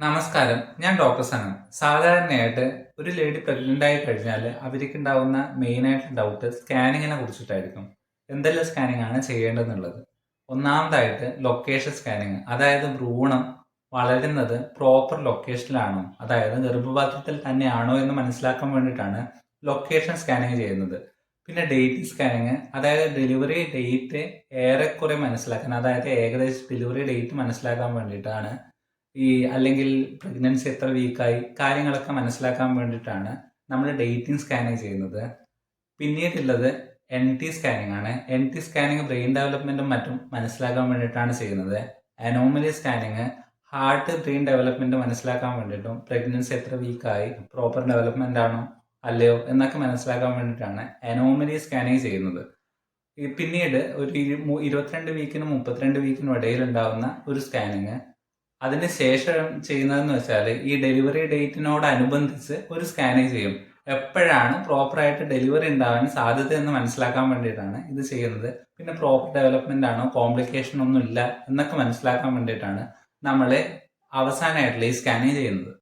നമസ്കാരം. ഞാൻ ഡോക്ടർ സനം സാധാരണയായിട്ട് ഒരു ലേഡി പ്രഗ്നന്റ് ആയി കഴിഞ്ഞാൽ അവർക്ക് ഉണ്ടാവുന്ന മെയിൻ ആയിട്ട് ഡൗട്ട് സ്കാനിങ്ങിനെ കുറിച്ചിട്ടായിരിക്കും. എന്തെല്ലാം സ്കാനിങ് ആണ് ചെയ്യേണ്ടതെന്നുള്ളത്. ഒന്നാമതായിട്ട് ലൊക്കേഷൻ സ്കാനിങ് അതായത് ഭ്രൂണം വളരുന്നത് പ്രോപ്പർ ലൊക്കേഷനിലാണോ അതായത് ഗർഭപാത്രത്തിൽ തന്നെയാണോ എന്ന് മനസ്സിലാക്കാൻ വേണ്ടിയിട്ടാണ് ലൊക്കേഷൻ സ്കാനിങ് ചെയ്യുന്നത്. പിന്നെ ഡേറ്റ് സ്കാനിങ് അതായത് ഡെലിവറി ഡേറ്റ് ഏറെക്കുറെ മനസ്സിലാക്കാൻ അതായത് ഏകദേശം ഡെലിവറി ഡേറ്റ് മനസ്സിലാക്കാൻ വേണ്ടിയിട്ടാണ് ഈ അല്ലെങ്കിൽ പ്രഗ്നൻസി എത്ര വീക്കായി കാര്യങ്ങളൊക്കെ മനസ്സിലാക്കാൻ വേണ്ടിയിട്ടാണ് നമ്മൾ ഡേറ്റിംഗ് സ്കാനിങ് ചെയ്യുന്നത്. പിന്നീടുള്ളത് എൻ ടി സ്കാനിങ് ആണ്. എൻ ടി സ്കാനിങ് ബ്രെയിൻ ഡെവലപ്മെന്റും മറ്റും മനസ്സിലാക്കാൻ വേണ്ടിയിട്ടാണ് ചെയ്യുന്നത്. Anomaly scanning heart brain development മനസ്സിലാക്കാൻ വേണ്ടിയിട്ടും പ്രഗ്നൻസി എത്ര വീക്കായി പ്രോപ്പർ ഡെവലപ്മെന്റ് ആണോ അല്ലയോ എന്നൊക്കെ മനസ്സിലാക്കാൻ വേണ്ടിയിട്ടാണ് അനോമലി സ്കാനിങ് ചെയ്യുന്നത്. പിന്നീട് ഒരു ഇരുപത്തിരണ്ട് വീക്കിനും മുപ്പത്തിരണ്ട് വീക്കിനും ഇടയിൽ ഉണ്ടാകുന്ന ഒരു സ്കാനിങ് അതിന് ശേഷം ചെയ്യുന്നതെന്ന് വെച്ചാൽ ഈ ഡെലിവറി ഡേറ്റിനോടനുബന്ധിച്ച് ഒരു സ്കാനിങ് ചെയ്യും. എപ്പോഴാണ് പ്രോപ്പറായിട്ട് ഡെലിവറി ഉണ്ടാവാൻ സാധ്യത എന്ന് മനസ്സിലാക്കാൻ വേണ്ടിയിട്ടാണ് ഇത് ചെയ്യുന്നത്. പിന്നെ പ്രോപ്പർ ഡെവലപ്മെന്റ് ആണോ കോംപ്ലിക്കേഷൻ ഒന്നും ഇല്ല എന്നൊക്കെ മനസ്സിലാക്കാൻ വേണ്ടിയിട്ടാണ് നമ്മൾ അവസാനമായിട്ടുള്ള ഈ സ്കാനിങ് ചെയ്യുന്നത്.